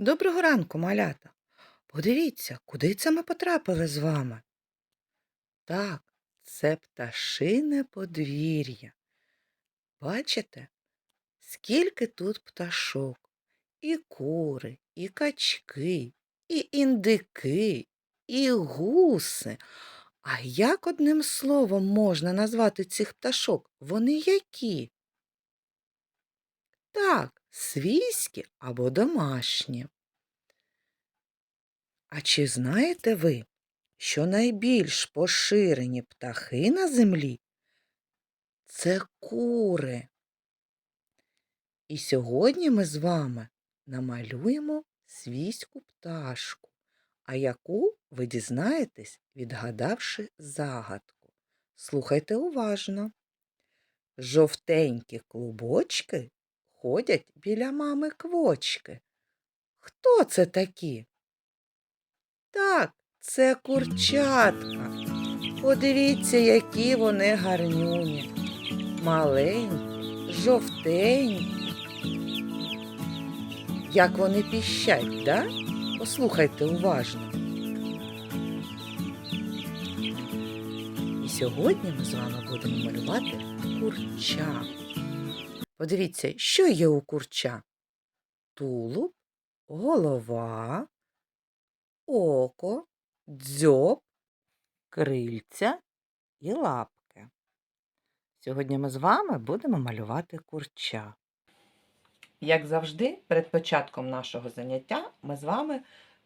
Доброго ранку, малята. Подивіться, куди це ми потрапили з вами. Так, це пташине подвір'я. Бачите, скільки тут пташок? І кури, і качки, і індики, і гуси. А як одним словом можна назвати цих пташок? Вони які? Так, свійські або домашні. А чи знаєте ви, що найбільш поширені птахи на землі це кури? І сьогодні ми з вами намалюємо свійську пташку, а яку ви дізнаєтесь, відгадавши загадку. Слухайте уважно. Жовтенькі клубочки ходять біля мами квочки. Хто це такі? Так, це курчатка. Подивіться, які вони гарнюні. Маленькі, жовтенькі. Як вони піщать, да? Послухайте уважно. І сьогодні ми з вами будемо малювати курча. Подивіться, що є у курча? Тулуб, голова, око, дзьоб, крильця і лапки. Сьогодні ми з вами будемо малювати курча. Як завжди, перед початком нашого заняття ми з вами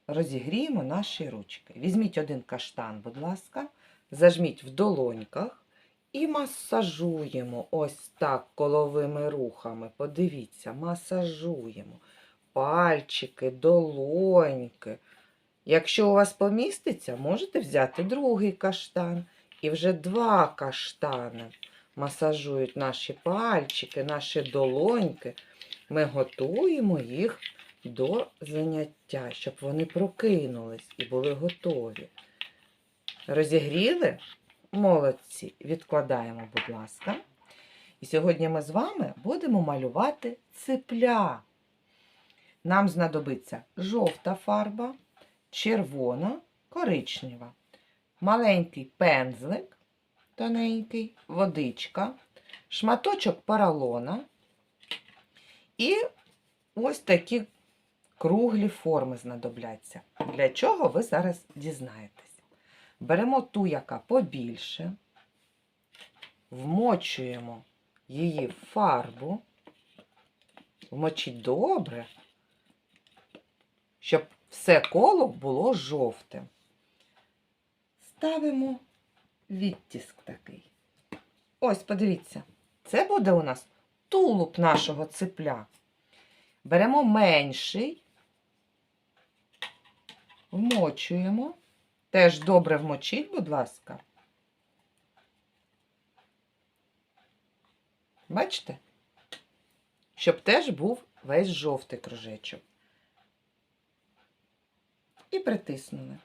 розігріємо наші ручки. Візьміть один каштан, будь ласка, зажміть в долоньках і масажуємо ось так коловими рухами. Подивіться, масажуємо пальчики, долоньки. Якщо у вас поміститься, можете взяти другий каштан. І вже два каштани масажують наші пальчики, наші долоньки. Ми готуємо їх до заняття, щоб вони прокинулись і були готові. Розігріли? Молодці, відкладаємо, будь ласка. І сьогодні ми з вами будемо малювати ципля. Нам знадобиться жовта фарба, червона, коричнева, маленький пензлик, тоненький, водичка, шматочок поролона і ось такі круглі форми знадобляться. Для чого ви зараз дізнаєтесь. Беремо ту, яка побільше, вмочуємо її в фарбу, вмочіть добре, щоб все коло було жовтим. Ставимо відтиск такий. Ось, подивіться, це буде у нас тулуб нашого ципля. Беремо менший, вмочуємо. Теж добре вмочіть, будь ласка. Бачите? Щоб теж був весь жовтий кружечок. І притиснули.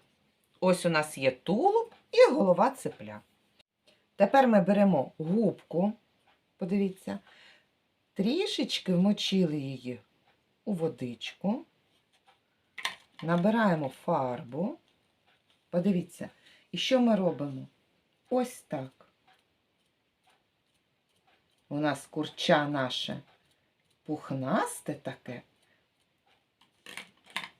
Ось у нас є тулуб і голова цепля. Тепер ми беремо губку, подивіться, трішечки вмочили її у водичку, набираємо фарбу. Подивіться, і що ми робимо? Ось так. У нас курча наше пухнасте таке.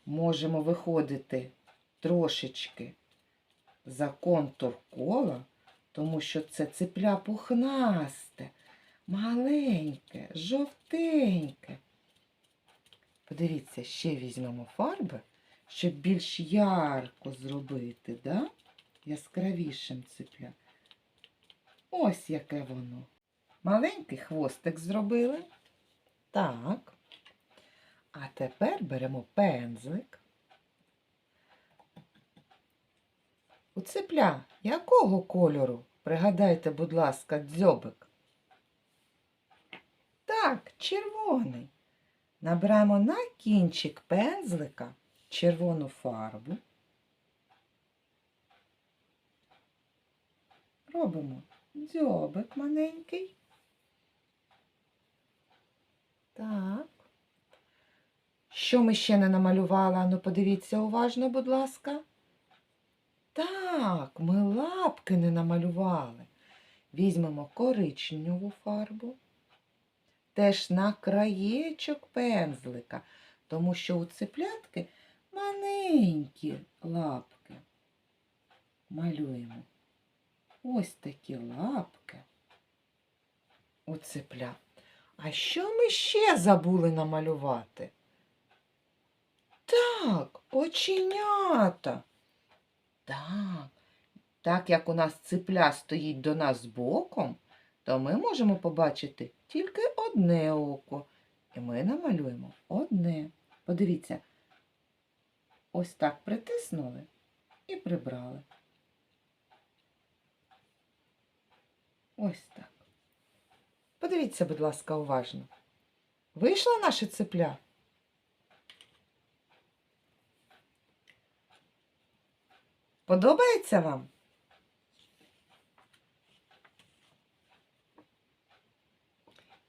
Можемо виходити трошечки за контур кола, тому що це цепля пухнасте, маленьке, жовтеньке. Подивіться, ще візьмемо фарби щоб більш ярко зробити, да? яскравішим цепля. Ось яке воно. Маленький хвостик зробили. Так. А тепер беремо пензлик. У цепля якого кольору? Пригадайте, будь ласка, дзьобик. Так, червоний. Набираємо на кінчик пензлика червону фарбу. Робимо дзьобик маленький. Так. що ми ще не намалювали? Ану, подивіться уважно, будь ласка. Так, ми лапки не намалювали. Візьмемо коричневу фарбу, теж на краєчок пензлика, тому що у циплятки маленькі лапки. Малюємо ось такі лапки у ципля. А що ми ще забули намалювати? Так, оченята. Так, так як у нас ципля стоїть до нас боком, то ми можемо побачити тільки одне око. І ми намалюємо одне. Подивіться, ось так притиснули і прибрали. Ось так. Подивіться, будь ласка, уважно. Вийшла наша цепля? Подобається вам?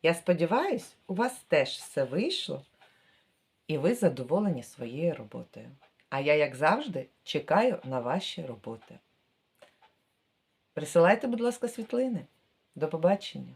Я сподіваюсь, у вас теж все вийшло, і ви задоволені своєю роботою. А я, як завжди, чекаю на ваші роботи. Присилайте, будь ласка, світлини. До побачення!